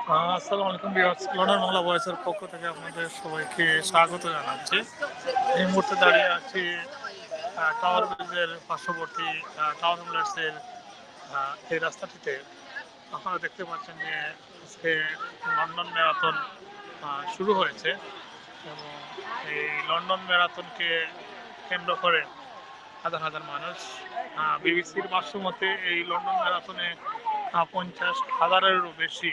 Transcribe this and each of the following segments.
আসসালামু আলাইকুম ভয়েসের পক্ষ থেকে আপনাদের সবাইকে স্বাগত এই মুহূর্তে দাঁড়িয়ে আছি টাওয়ার পার্শ্ববর্তী এই রাস্তাটিতে আপনারা দেখতে পাচ্ছেন যে লন্ডন ম্যারাথন শুরু হয়েছে এবং এই লন্ডন ম্যারাথনকে কেন্দ্র করে হাজার হাজার মানুষ বিবিসির ভাষ্য এই লন্ডন ম্যারাথনে পঞ্চাশ হাজারেরও বেশি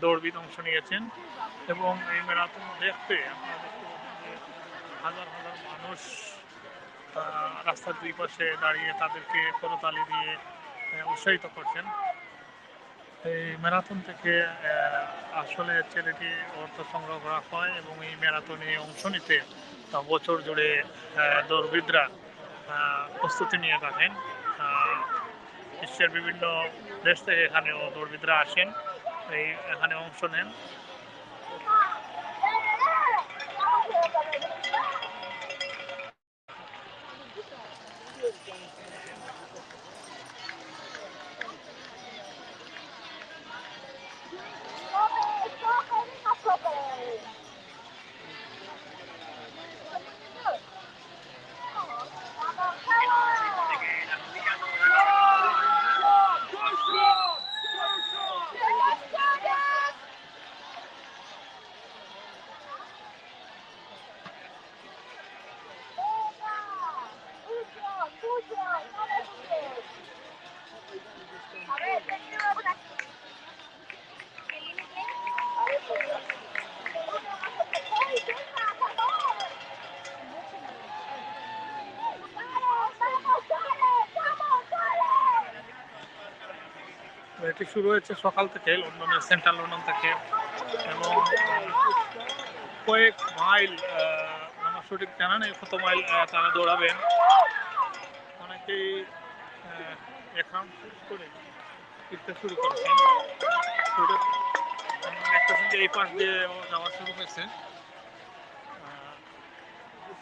দৌড়বিদ অংশ নিয়েছেন এবং এই ম্যারাথন দেখতে দেখতে হাজার হাজার মানুষ রাস্তার দুই পাশে দাঁড়িয়ে তাদেরকে করতালি দিয়ে উৎসাহিত করছেন। এই ম্যারাথন থেকে আসলে চ্যারিটি অর্থ সংগ্রহ করা হয় এবং এই ম্যারাথনে অংশ নিতে বছর জুড়ে দৌড়বিদরা প্রস্তুতি নিয়ে থাকেন। বিশ্বের বিভিন্ন দেশ থেকে এখানেও দৌড়বিদরা আসেন এই এখানে অংশ নেন। এটি শুরু হয়েছে সকাল থেকে লন্ডনের সেন্ট্রাল লন্ডন থেকে এবং কয়েক মাইল আমার সঠিক জানা নেই, কত মাইল তারা দৌড়াবেন। অনেকেই করে ফিরতে শুরু করেছেন। যে এই পাশ দিয়ে যাওয়া শুরু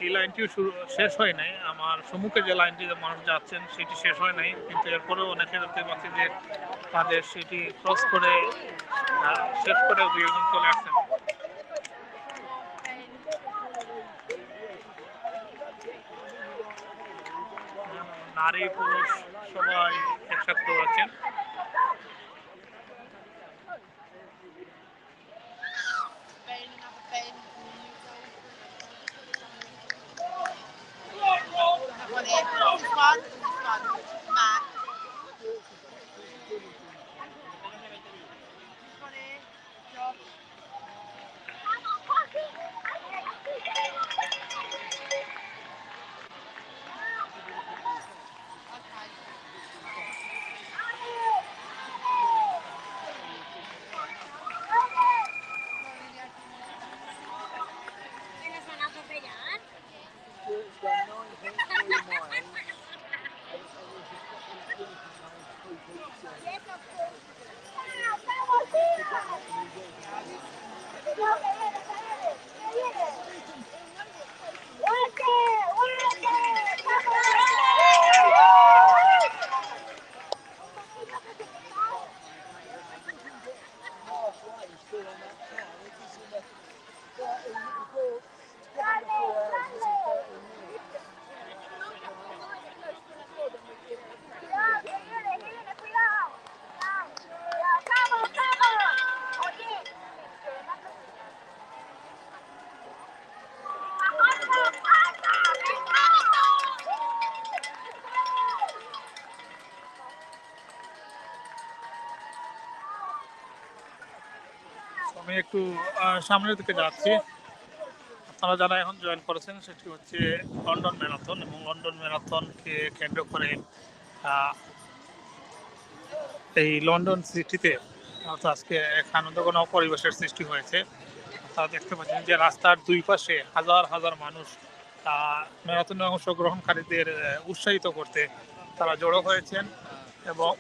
এই লাইনটিও শুরু, শেষ হয় নাই। আমার সম্মুখে যে লাইনটি মানুষ যাচ্ছেন, সেটি শেষ হয় নাই। কিন্তু এরপরেও অনেকে দেখতে পাচ্ছি যে তাদের সেটি ক্রস করে শেষ করে দুই চলে আসছেন নারী পুরুষ সবাই একসাথে দৌড়াচ্ছেন। আমি একটু সামনের দিকে যাচ্ছি। আপনারা যারা এখন জয়েন করেছেন, সেটি হচ্ছে লন্ডন ম্যারাথন এবং লন্ডন ম্যারাথনকে কেন্দ্র করে এই লন্ডন সিটিতে আজকে এক আনন্দঘন পরিবেশের সৃষ্টি হয়েছে। আপনারা দেখতে পাচ্ছেন যে রাস্তার দুই পাশে হাজার হাজার মানুষ ম্যারাথনে অংশগ্রহণকারীদের উৎসাহিত করতে তারা জড়ো হয়েছেন এবং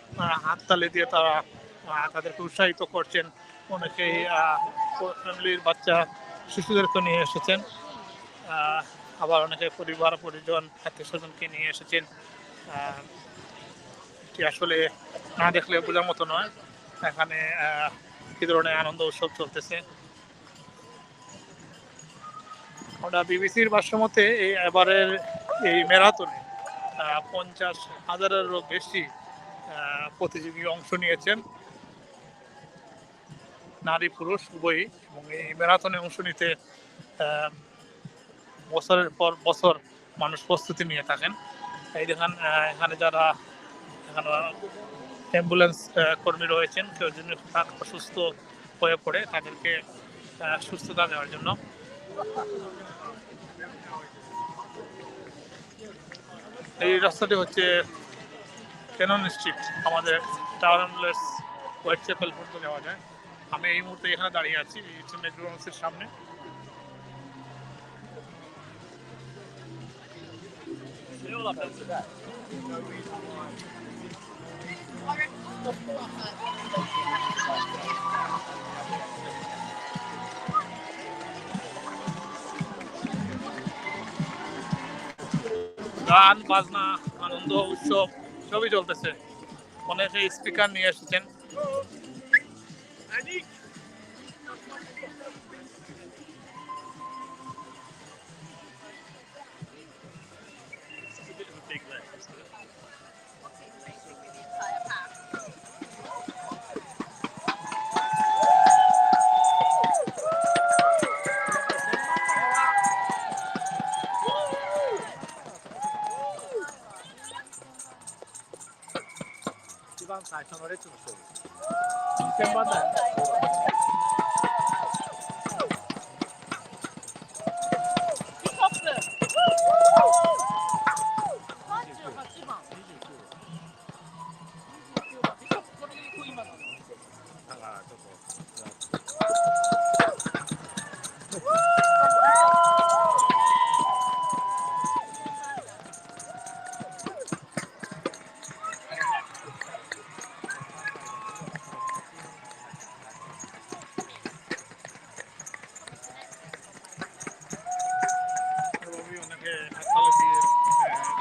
হাততালি দিয়ে তারা তাদেরকে উৎসাহিত করছেন। অনেকেই ফ্যামিলির বাচ্চা, শিশুদেরকে নিয়ে এসেছেন। আবার অনেকে পরিবার, পরিজন আত্মীয় স্বজনকে নিয়ে এসেছেন। এটি আসলে না দেখলে বোঝার মতো নয়। এখানে কি ধরনের আনন্দ উৎসব চলতেছে। আমরা বিবিসির ভাষ্য মতে এই এবারের এই ম্যারাথনে পঞ্চাশ হাজারেরও বেশি প্রতিযোগী অংশ নিয়েছেন। নারী পুরুষ উভয়ই এবং এই ম্যারাথনে অংশ নিতে বছরের পর বছর মানুষ প্রস্তুতি নিয়ে থাকেন। এই দেখেন এখানে যারা, এখানে অ্যাম্বুলেন্স কর্মী রয়েছেন, কেউ যদি অসুস্থ হয়ে পড়ে, তাদেরকে সুস্থতা দেওয়ার জন্য। এই রাস্তাটি হচ্ছে ক্যানন স্ট্রিট আমাদের টাওয়ার অ্যাম্বুলেন্স হোয়াইট চ্যাপেল পর্যন্ত যাওয়া যায়। আমি এই মুহূর্তে এখানে দাঁড়িয়ে আছি ম্যাকডোনাল্ডসের সামনে। গান, বাজনা, আনন্দ, উৎসব, সবই চলতেছে। অনেকে স্পিকার নিয়ে এসেছেন। big lift. I'm going to go to the next one. I'm going to go to the next one.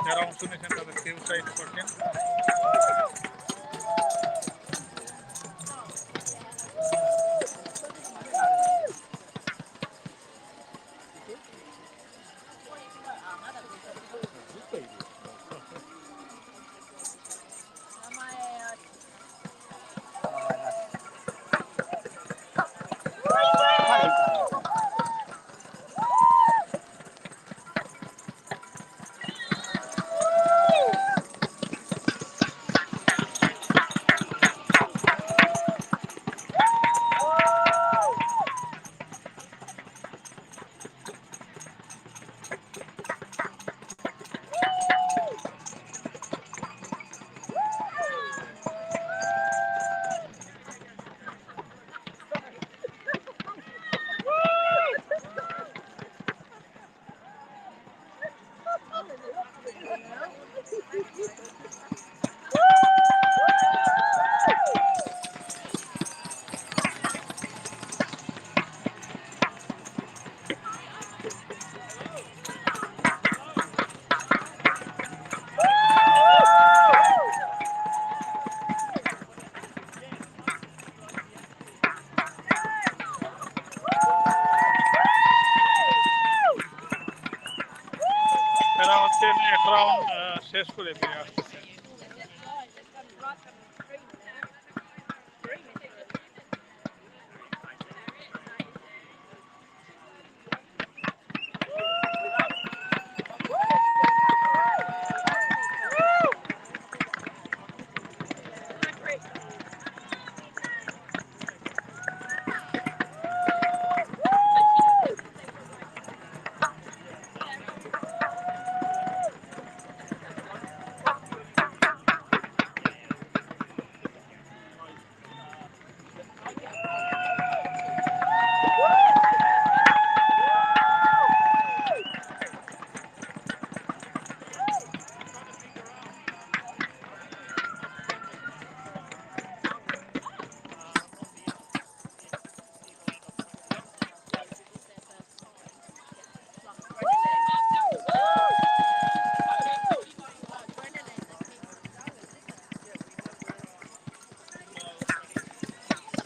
যারা অংশ নিয়েছেন তাদেরকে উৎসাহিত করছেন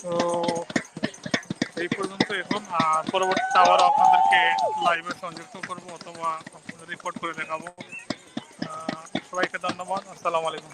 তো এই পর্যন্ত এখন, আর পরবর্তীতে আবার আপনাদেরকে লাইভে সংযুক্ত করব অথবা রিপোর্ট করে দেখাবো। সবাইকে ধন্যবাদ, আসসালামু আলাইকুম।